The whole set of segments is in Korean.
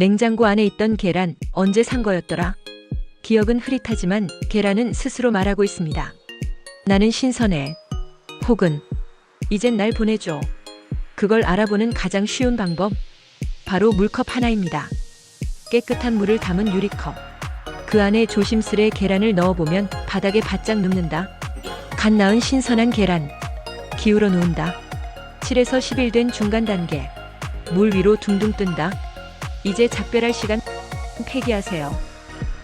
냉장고 안에 있던 계란 언제 산 거였더라? 기억은 흐릿하지만 계란은 스스로 말하고 있습니다. 나는 신선해. 혹은 이젠 날 보내줘. 그걸 알아보는 가장 쉬운 방법 바로 물컵 하나입니다. 깨끗한 물을 담은 유리컵. 그 안에 조심스레 계란을 넣어보면 바닥에 바짝 눕는다. 갓 나은 신선한 계란. 기울어 놓은다. 7에서 10일 된 중간 단계. 물 위로 둥둥 뜬다. 이제 작별할 시간 폐기하세요.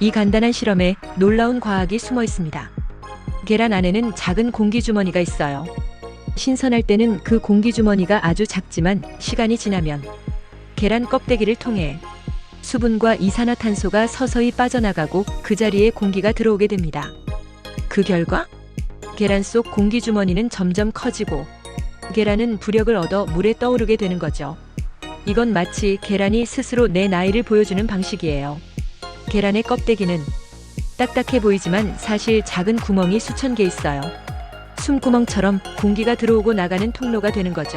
이 간단한 실험에 놀라운 과학이 숨어 있습니다. 계란 안에는 작은 공기 주머니가 있어요. 신선할 때는 그 공기 주머니가 아주 작지만 시간이 지나면 계란 껍데기를 통해 수분과 이산화탄소가 서서히 빠져나가고 그 자리에 공기가 들어오게 됩니다. 그 결과 계란 속 공기 주머니는 점점 커지고 계란은 부력을 얻어 물에 떠오르게 되는 거죠. 이건 마치 계란이 스스로 내 나이를 보여주는 방식이에요. 계란의 껍데기는 딱딱해 보이지만 사실 작은 구멍이 수천 개 있어요. 숨구멍처럼 공기가 들어오고 나가는 통로가 되는 거죠.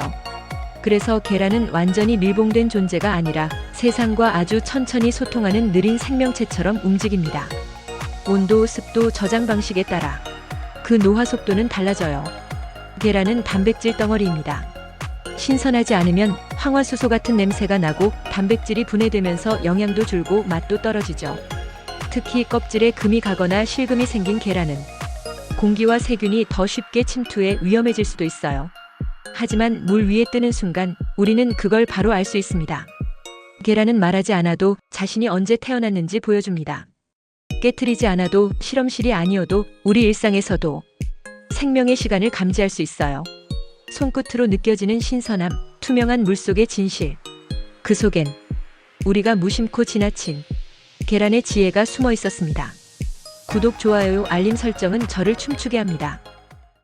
그래서 계란은 완전히 밀봉된 존재가 아니라 세상과 아주 천천히 소통하는 느린 생명체처럼 움직입니다. 온도, 습도, 저장 방식에 따라 그 노화 속도는 달라져요. 계란은 단백질 덩어리입니다. 신선하지 않으면 황화수소 같은 냄새가 나고 단백질이 분해되면서 영양도 줄고 맛도 떨어지죠. 특히 껍질에 금이 가거나 실금이 생긴 계란은 공기와 세균이 더 쉽게 침투해 위험해질 수도 있어요. 하지만 물 위에 뜨는 순간 우리는 그걸 바로 알 수 있습니다. 계란은 말하지 않아도 자신이 언제 태어났는지 보여줍니다. 깨트리지 않아도 실험실이 아니어도 우리 일상에서도 생명의 시간을 감지할 수 있어요. 손끝으로 느껴지는 신선함, 투명한 물 속의 진실. 그 속엔 우리가 무심코 지나친 계란의 지혜가 숨어 있었습니다. 구독, 좋아요, 알림 설정은 저를 춤추게 합니다.